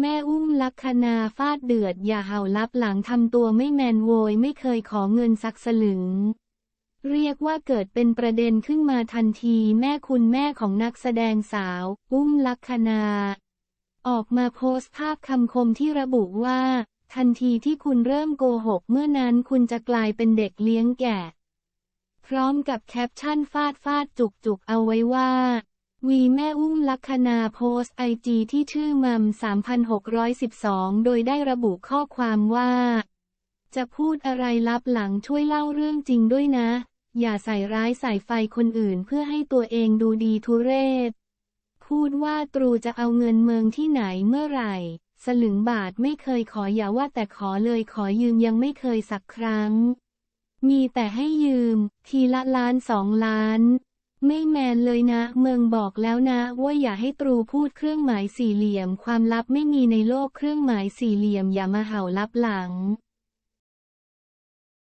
แม่อุ้มลักคณาฟาดเดือดอย่าเห่าลับหลังทำตัวไม่แมนโวยไม่เคยขอเงินสักสลึง เรียกว่าเกิดเป็นประเด็นขึ้นมาทันทีแม่คุณแม่ของนักแสดงสาว อุ้มลักคณาออกมาโพสต์ภาพคำคมที่ระบุว่า ทันทีที่คุณเริ่มโกหกเมื่อนั้นคุณจะกลายเป็นเด็กเลี้ยงแกะพร้อมกับแคปชั่นฟาดฟาดจุกจุกเอาไว้ว่า วีแม่อุ้มลักคณาโพสไอจีที่ชื่อมัม 3612 โดยได้ระบุข้อความว่า จะพูดอะไรลับหลังช่วยเล่าเรื่องจริงด้วยนะ อย่าใส่ร้ายใส่ไฟคนอื่นเพื่อให้ตัวเองดูดีทุเรศ พูดว่าตรูจะเอาเงินเมืองที่ไหนเมื่อไหร่ สลึงบาทไม่เคยขออย่าว่าแต่ขอเลยขอยืมยังไม่เคยสักครั้ง มีแต่ให้ยืม ทีละล้านสองล้าน ไม่แมนเลยนะ เมืองบอกแล้วนะ ว่าอย่าให้ตรูพูดเครื่องหมายสี่เหลี่ยม ความลับไม่มีในโลกเครื่องหมายสี่เหลี่ยมอย่ามาเห่าลับหลัง